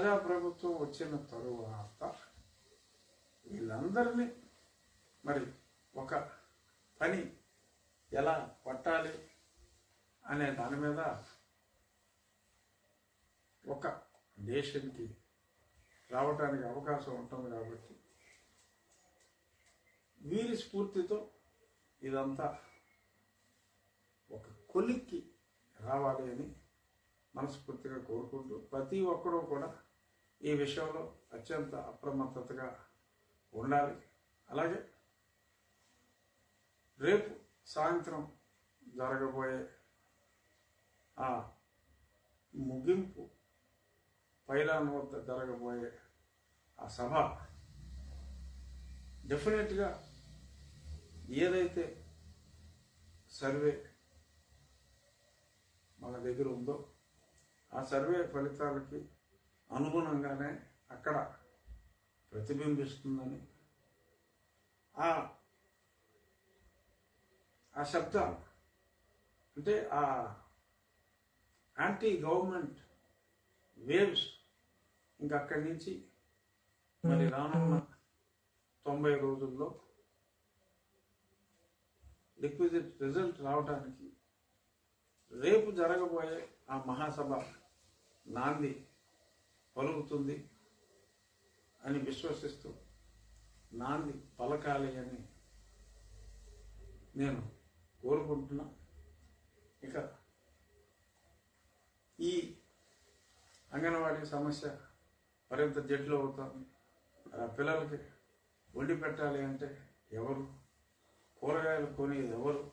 ప్రజాప్రభుత్వం వచ్చిన తరువాత వీళ్ళందరినీ మరి ఒక పని ఎలా పట్టాలి అనే దాని మీద ఒక దేశానికి రావటానికి అవకాశం ఉంటుంది కాబట్టి వీరి స్ఫూర్తితో ఇదంతా ఒక కొలిక్కి రావాలి అని మనస్ఫూర్తిగా కోరుకుంటూ ప్రతి ఒక్కరూ కూడా ఈ విషయంలో అత్యంత అప్రమత్తతగా ఉండాలి. అలాగే రేపు సాయంత్రం జరగబోయే ఆ ముగింపు పైలాన్ వద్ద జరగబోయే ఆ సభ డెఫినెట్గా ఏదైతే సర్వే మన దగ్గర ఉందో ఆ సర్వే ఫలితాలకి అనుగుణంగానే అక్కడ ప్రతిబింబిస్తుందని ఆ ఆ శబ్దాలు. అంటే ఆ యాంటీ గవర్నమెంట్ వేవ్స్ ఇంకా అక్కడి నుంచి మరి రానున్న తొంభై రోజుల్లో రిక్విజిట్ రిజల్ట్ రావడానికి రేపు జరగబోయే ఆ మహాసభ నాంది పలుకుతుంది అని విశ్వసిస్తూ నాంది పలకాలి అని నేను కోరుకుంటున్నా. ఇక ఈ అంగన్వాడీ సమస్య మరింత జడ్లు అవుతుంది. ఆ పిల్లలకి వండి పెట్టాలి అంటే ఎవరు? కూరగాయలు కొనేది ఎవరు?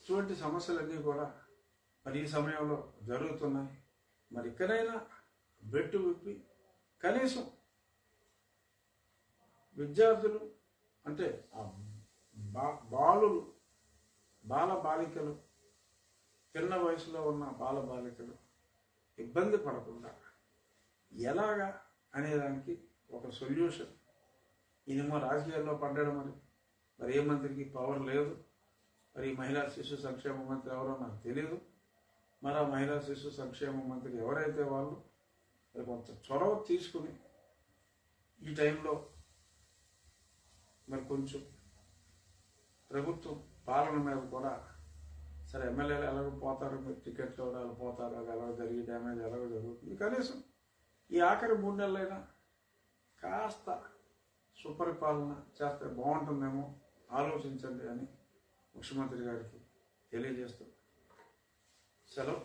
ఇటువంటి సమస్యలన్నీ కూడా మరి ఈ సమయంలో జరుగుతున్నాయి. మరి ఇక్కడైనా బెట్టు విప్పి కనీసం విద్యార్థులు అంటే ఆ బా బాలులు బాల బాలికలు చిన్న వయసులో ఉన్న బాల బాలికలు ఇబ్బంది పడకుండా ఎలాగా అనేదానికి ఒక సొల్యూషన్. ఇదేమో రాజకీయాల్లో పడ్డాడు మరి. మరి ఏ మంత్రికి పవర్ లేదు. మరి మహిళా శిశు సంక్షేమ మంత్రి ఎవరో నాకు తెలియదు మరి ఆ మహిళా శిశు సంక్షేమ మంత్రి ఎవరైతే వాళ్ళు కొంత చొరవ తీసుకుని ఈ టైంలో మరి కొంచెం ప్రభుత్వం పాలన మీద కూడా సరే ఎమ్మెల్యేలు ఎలాగో పోతారు మీరు టికెట్లు ఎవరు పోతారు అది ఎలాగో జరిగి డ్యామేజ్ ఎలాగో జరుగుతుంది. కనీసం ఈ ఆఖరి మూడు నెలలైనా కాస్త సుపరిపాలన చేస్తే బాగుంటుందేమో ఆలోచించండి అని ముఖ్యమంత్రి గారికి తెలియజేస్తూ సెలవు.